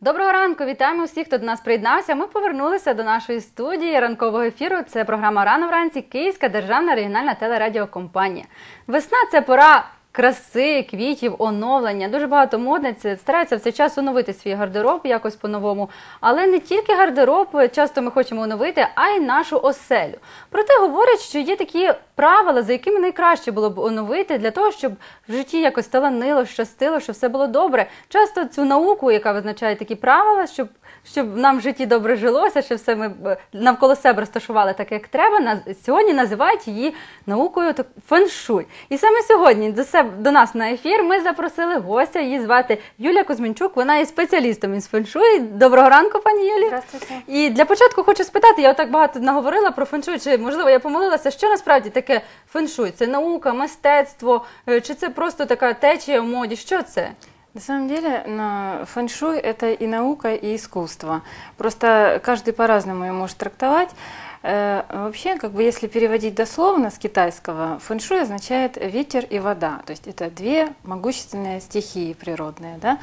Доброго ранку, вітаємо всіх, хто до нас приєднався. Ми повернулися до нашої студії ранкового ефіру. Це програма Рано вранці Київська державна регіональна телерадіокомпанія. Весна це пора краси, квітів, оновлення. Дуже багато модниць стараються в цей час оновити свій гардероб якось по-новому. Але не тільки гардероб, часто ми хочемо оновити, а й нашу оселю. Проте говорять, що є такі правила, за якими найкраще було б оновити для того, щоб в житті якось таланило, щастило, щоб все було добре. Часто цю науку, яка визначає такі правила, щоб щоб нам в житті добре жилося, щоб все ми навколо себе розташували так, як треба. Сьогодні називають її наукою так- феншуй. І саме сьогодні до себе до нас на ефір ми запросили гостя. Її звати Юлія Кузьмінчук. Вона є спеціалістом із феншуй. Доброго ранку, пані Юлі. Здравствуйте. І для початку хочу спитати, я отак багато наговорила про феншуй, чи можливо я помилилася, що насправді таке феншуй? Це наука, мистецтво, е, чи це просто така течія в моді? Що це? На самом деле, на фэншуй это и наука, и искусство. Просто каждый по-разному ее может трактовать. Э, Вообще, как бы если переводить дословно с китайского, фэншуй означает ветер и вода. То есть это две могущественные стихии природные. Да?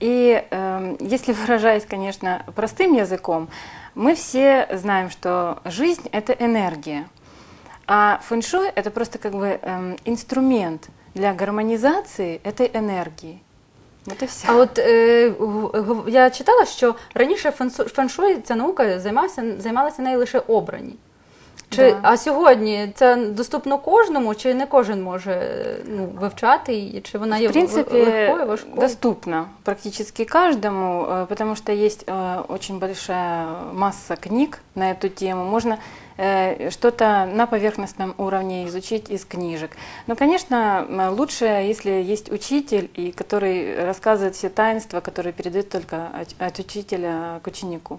И эм, если выражаясь, конечно, простым языком, мы все знаем, что жизнь – это энергия. А фэншуй – это просто как бы эм, инструмент для гармонизации этой энергии. Вот и все. А от е, г- г- я читала, що раніше фенсу- феншуй, ця наука займався, займалася нею лише обрані. Чи, Да. А сьогодні це доступно кожному, чи не кожен може е, ну, вивчати її, чи вона є В принципе, легкою, важкою? доступно практически каждому, э, потому что есть э, очень большая масса книг на эту тему. Можно э, что-то на поверхностном уровне изучить из книжек. Но, конечно, м, лучше, если есть учитель, и который рассказывает все таинства, которые передает только от, от учителя к ученику.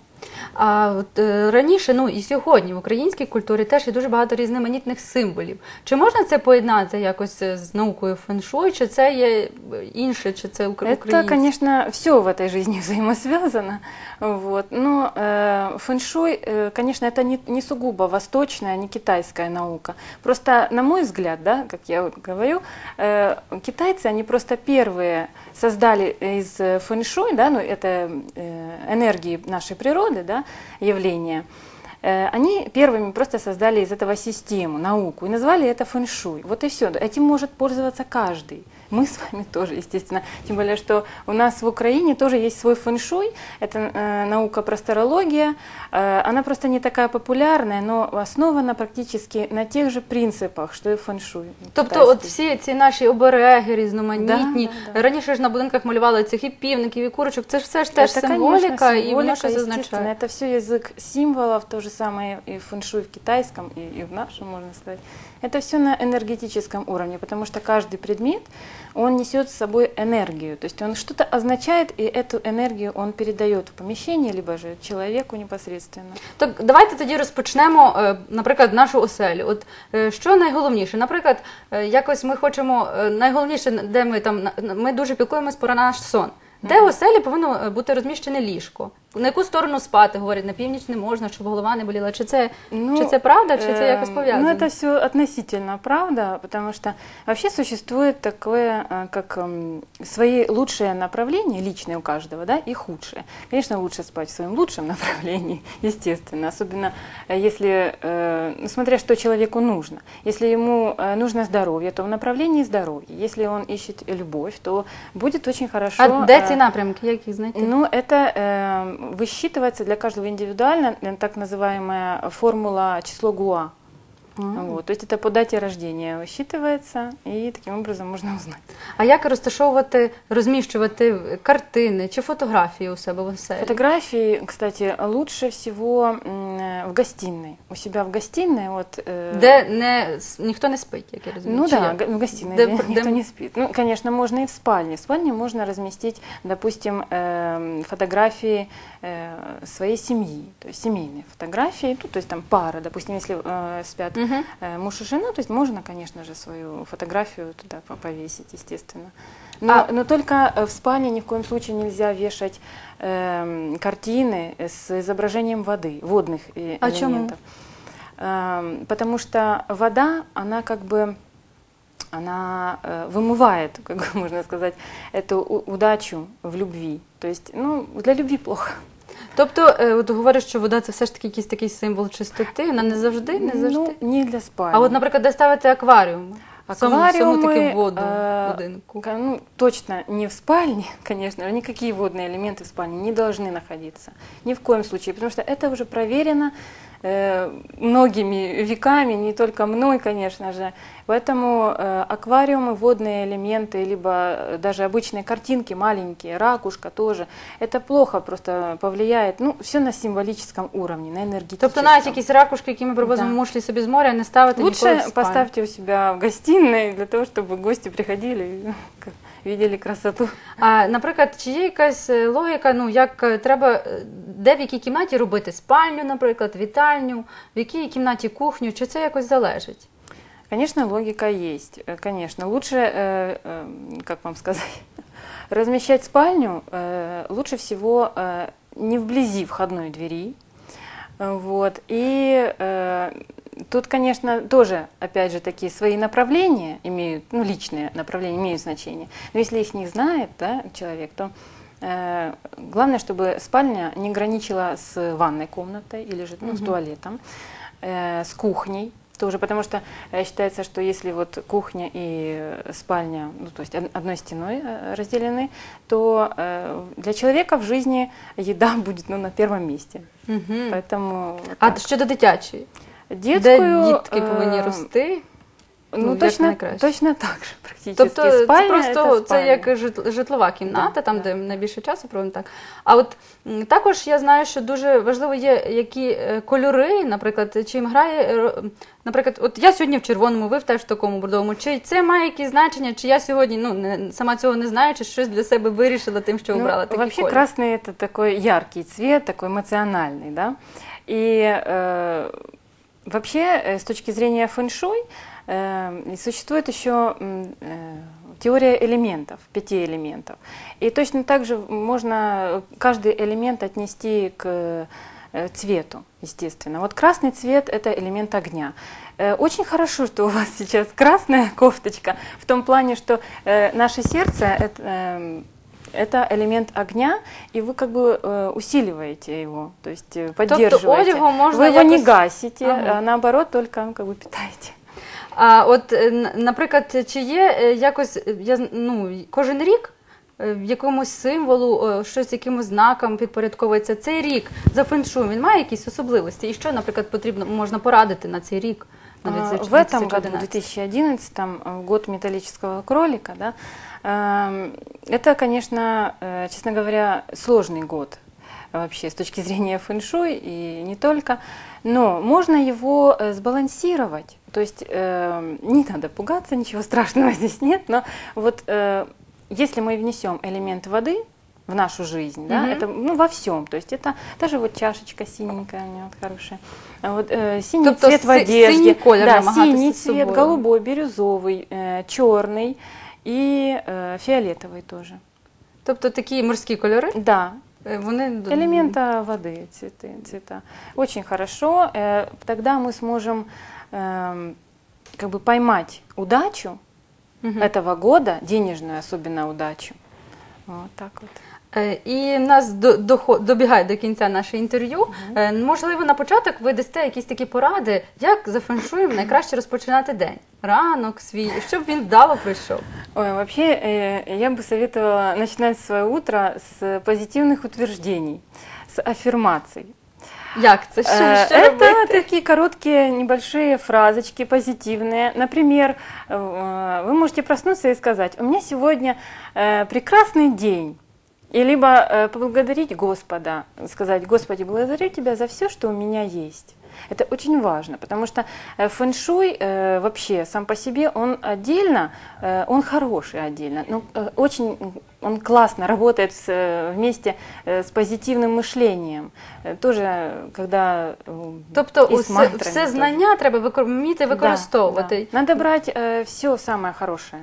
А от е, раніше, ну і сьогодні в українській культурі теж є дуже багато різноманітних символів. Чи можна це поєднати якось е, з наукою феншуй, чи це є е, інше, чи це укр- Это, українське? конечно, все в этой жизни взаимосвязано. Вот. Но э, фэншуй, э, конечно, это не, не сугубо восточная, не китайская наука. Просто, на мой взгляд, да, как я вот говорю, э, китайцы, они просто первые создали из э, фэншуй, да, ну, это э, энергии нашей природы, да, явления, Э, Они первыми просто создали из этого систему, науку, и назвали это фэншуй. Вот и все. Этим может пользоваться каждый. Мы с вами тоже, естественно. Тем более, что у нас в Украине тоже есть свой фэншуй. Это э, наука просторология. Э, она просто не такая популярная, но основана практически на тех же принципах, что и фэншуй. Тобто, от китайский. всі ці наші обереги різноманітні. Да, да, да. Раніше ж на будинках малювали цих і півників, і курочок. Це ж все ж теж Это, символіка, конечно, і воно символика, щось естественно. означає. Это все язык символов, то же самое и фэншуй в китайском, и, и в нашем, можно сказать. Это все на энергетическом уровне, потому что каждый предмет, он несет с собой энергию. То есть он что-то означает, и эту энергию он передает в помещение, либо же человеку непосредственно. Так давайте тоді розпочнемо, е, наприклад, нашу оселю. От е, що найголовніше? Наприклад, е, якось ми хочемо е, найголовніше, де ми там на- ми дуже піклуємось про наш сон. Де в оселі повинно е, бути розміщене ліжко? На яку сторону спати? Говорять, на північ не можна, щоб голова не боліла. Чи це, Ну, чи це правда, чи це якось Эм, пов'язано? Ну, это все относительно правда, потому что вообще существует такое, э, как эм, свои лучшие направления, личные у каждого, да, и худшие. Конечно, лучше спать в своем лучшем направлении, естественно, особенно э, если, э, ну, смотря что человеку нужно. Если ему э, нужно здоровье, то в направлении здоровья. Если он ищет любовь, то будет очень хорошо. А де э, ці напрямки? Як їх знайти? ну, это э, высчитывается для каждого индивидуально, э, так называемая формула число ГУА. Ага. Вот, то есть это по дате рождения высчитывается, и таким образом можно узнать. А як розташовувати, розміщувати картини чи фотографії у себе в оселі? Фотографии, кстати, лучше всего м, в гостиной. У себя в гостиной, вот... э, Де не с- ніхто не спить, як я розумію. Ну чи да, як? г- в гостиной, Да, где да. никто не спит. Ну, конечно, можно и в спальне. В спальне можно разместить, допустим, эм, фотографии э, своей семьи, то есть семейные фотографии, ну, то есть там пара, допустим, если э, спят Э, муж и жена, то есть можно, конечно же, свою фотографию туда по- повесить, естественно. Но, А- но только э, в спальне ни в коем случае нельзя вешать эм, картины с изображением воды, водных э, А элементов. Эм, Потому что вода, она как бы она э, вымывает, как бы можно сказать, эту удачу в любви. То есть, ну, для любви плохо. Тобто, е, от говориш, що вода це все ж таки якийсь такий символ чистоти, вона не завжди, не завжди. Ну, не для спальни. а от, наприклад, де ставити акваріум? Саму, саму таки Аквариумы, воду э, в будинку. ка- ну, точно не в спальне, конечно, же, никакие водные элементы в спальне не должны находиться. Ни в коем случае, потому что это уже проверено э, многими веками, не только мной, конечно же. Поэтому э, аквариумы, водные элементы, либо э, даже обычные картинки маленькие, ракушка тоже, это плохо просто повлияет, ну, все на символическом уровне, на энергетическом. Тобто навіть якісь ракушки, які ми привозимо Да. в мушлі собі з моря, не ставити ніколи в Лучше спальню. поставьте у себя в гостиной для того, чтобы гости приходили и как, видели красоту. А, наприклад, чи є якась е, логіка, ну як е, треба, е, де в якій кімнаті робити спальню, наприклад, вітальню, в якій кімнаті кухню, чи це якось залежить? Конечно, логика есть, э, конечно. Лучше, э, э, как вам сказать, размещать спальню э, лучше всего э, не вблизи входной двери. Э, Вот. И э, тут, конечно, тоже, опять же, такие свои направления имеют, ну, личные направления имеют значение. Но если их не знает да, человек, то э, главное, чтобы спальня не граничила с ванной комнатой или же ну, с Мгм. туалетом, э, с кухней тоже, потому что э, считается, что если вот кухня и спальня, ну, то есть од- одной стеной э, разделены, то э, для человека в жизни еда будет ну, на первом месте. Угу. Поэтому вот А так. щодо дитячої, детскую, де дітки повинні э, рости? Ну, ну, як точно, найкраще. точно так же практически. Тобто це спальня просто это це спальня. як жит- житлова кімната, Да, там, да. де найбільше часу проводимо так. А от м, також я знаю, що дуже важливо є які е, кольори, наприклад, чим грає. е, ро- Наприклад, от я сьогодні в червоному, ви в теж в такому бордовому. Чи це має якісь значення, чи я сьогодні ну не сама цього не знаю, чи щось для себе вирішила тим, що Ну, обрала такий вообще колір? красный это такой яркий цвет, такой эмоциональный, да. И э, вообще э, с точки зрения фэн-шуй э, существует еще э, теория элементов, пяти элементов. И точно так же можно каждый элемент отнести к цвету, естественно. Вот красный цвет – это элемент огня. Очень хорошо, что у вас сейчас красная кофточка, в том плане, что наше сердце эм, это элемент огня, и вы как бы э, усиливаете его, то есть э, поддерживаете. одягом можна вы его не якось- гасите, Ага. а наоборот только ну, как бы питаете. А от, е, н- наприклад, чи є е, якось е, я з- ну, кожен рік е, в якомусь символу, е, щось якимось знаком підпорядковується цей рік за феншуй, він має якісь особливості? І що, наприклад, потрібно можна порадити на цей рік? На А, 2011? В этом году, в 2011, э, год металлического кролика, да, эм, это, конечно, э, честно говоря, сложный год э, вообще с точки зрения фэн-шуй и не только, но можно его сбалансировать. То есть э, не надо пугаться, ничего страшного здесь нет, но вот если мы внесем элемент воды в нашу жизнь, да, Мгм. это ну, во всем, то есть это даже вот чашечка синенькая у меня вот хорошая, А вот, э, синий Тобто цвет в си- одежде, синій колір да, намагатися синий з цвет, собою. голубой, бирюзовый, э, черный и э, фиолетовый тоже. Тобто такі морські кольори, Да, е, вони д- элемента воды, цветы, цвета. Очень хорошо. Э, Тогда мы сможем эм, как бы поймать удачу Мгм. этого года, денежную особенно удачу. Вот так вот. Е, І в нас до, дохо- добігає до кінця наше інтерв'ю. Е, Можливо, на початок ви дасте якісь такі поради, як за феншуєм найкраще розпочинати день, ранок свій, щоб він вдало пройшов. Ой, вообще, э, я бы советовала начинать свое утро с позитивных утверждений, с аффирмаций. Як це? Що, Э, що Это робити? такие короткие небольшие фразочки позитивные. Например, э, вы можете проснуться и сказать, у меня сегодня э, прекрасный день. И либо э, поблагодарить Господа, сказать, Господи, благодарю Тебя за все, что у меня есть. Это очень важно, потому что э, фэн-шуй э, вообще сам по себе, он отдельно, э, он хороший отдельно, но э, очень он классно работает с, э, вместе с позитивным мышлением. Э, Тоже, когда Тобто и с усе, мантрами все тоже. знання треба вміти Да, використовувати. да. Надо брать все самое хорошее.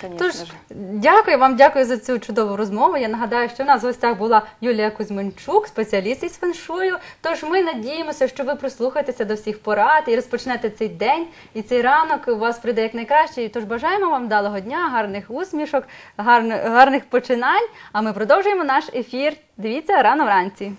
Конечно Тож же. дякую вам, дякую за цю чудову розмову. Я нагадаю, що в нас в гостях була Юлія Кузьменчук, спеціаліст із феншую. Тож ми надіємося, що ви прислухаєтеся до всіх порад і розпочнете цей день і цей ранок у вас прийде як найкраще. Тож бажаємо вам вдалого дня, гарних усмішок, гарних, гарних починань. А ми продовжуємо наш ефір. Дивіться рано вранці.